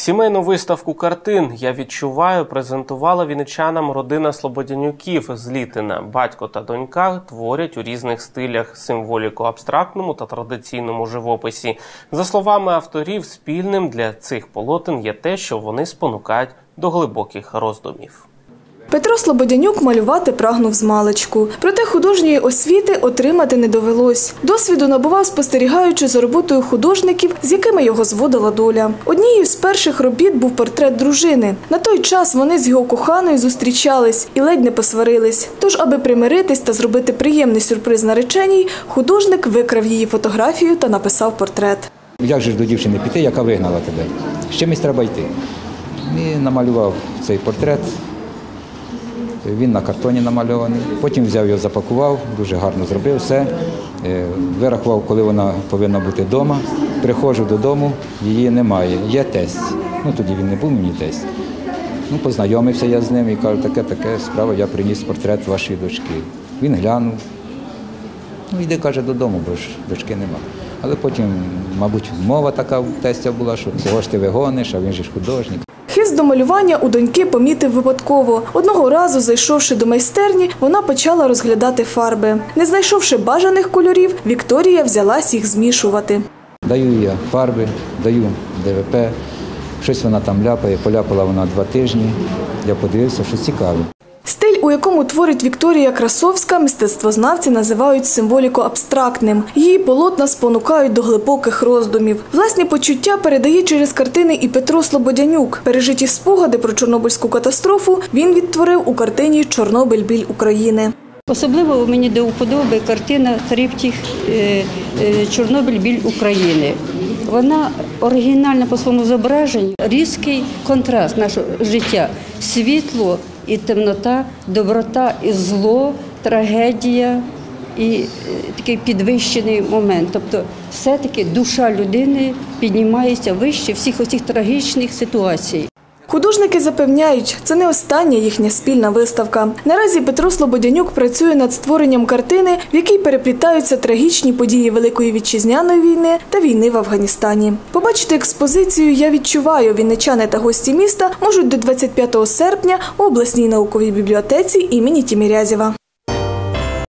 Сімейну виставку картин я відчуваю презентувала віничанам родина Слободянюків з Літина. Батько та донька творять у різних стилях символіку абстрактному та традиційному живописі. За словами авторів, спільним для цих полотен є те, що вони спонукають до глибоких роздумів. Петро Слободянюк малювати прагнув з маличку. Проте художньої освіти отримати не довелось. Досвіду набував, спостерігаючи за роботою художників, з якими його зводила доля. Однією з перших робіт був портрет дружини. На той час вони з його коханою зустрічались і ледь не посварились. Тож, аби примиритись та зробити приємний сюрприз нареченій, художник викрав її фотографію та написав портрет. Як же ж до дівчини піти, яка вигнала тебе? З чимось треба йти. І намалював цей портрет. Він на картоні намальований. Потім взяв його, запакував, дуже гарно зробив все. Е, Вирахував, коли вона повинна бути вдома. Приходжу додому, її немає. Є тесть. Ну тоді він не був мені тесть. Ну, познайомився я з ним і кажу, таке, таке справа, я приніс портрет вашої дочки. Він глянув. Ну, йди, каже, додому, бо ж дочки нема. Але потім, мабуть, мова така тестя була, що кого ж ти вигониш, а він же ж художник. Хист до малювання у доньки помітив випадково. Одного разу, зайшовши до майстерні, вона почала розглядати фарби. Не знайшовши бажаних кольорів, Вікторія взялась їх змішувати. Даю я фарби, даю ДВП, щось вона там ляпає, поляпала вона два тижні. Я подивився, що цікаве. Стиль, у якому творить Вікторія Красовська, мистецтвознавці називають символіко абстрактним. Її полотна спонукають до глибоких роздумів. Власні почуття передає через картини і Петро Слободянюк. Пережиті спогади про Чорнобильську катастрофу він відтворив у картині Чорнобиль біль України. Особливо мені до вподоби картина Триптіх е, е, Чорнобиль біль України. Вона оригінальна по своєму зображенню, різкий контраст нашого життя, світло і темнота, доброта і зло, трагедія і е, такий підвищений момент. Тобто, все-таки душа людини піднімається вище всіх оцих трагічних ситуацій. Художники запевняють, це не остання їхня спільна виставка. Наразі Петро Слободянюк працює над створенням картини, в якій переплітаються трагічні події Великої вітчизняної війни та війни в Афганістані. Побачити експозицію я відчуваю. Вінничани та гості міста можуть до 25 серпня у обласній науковій бібліотеці імені Тімірязєва.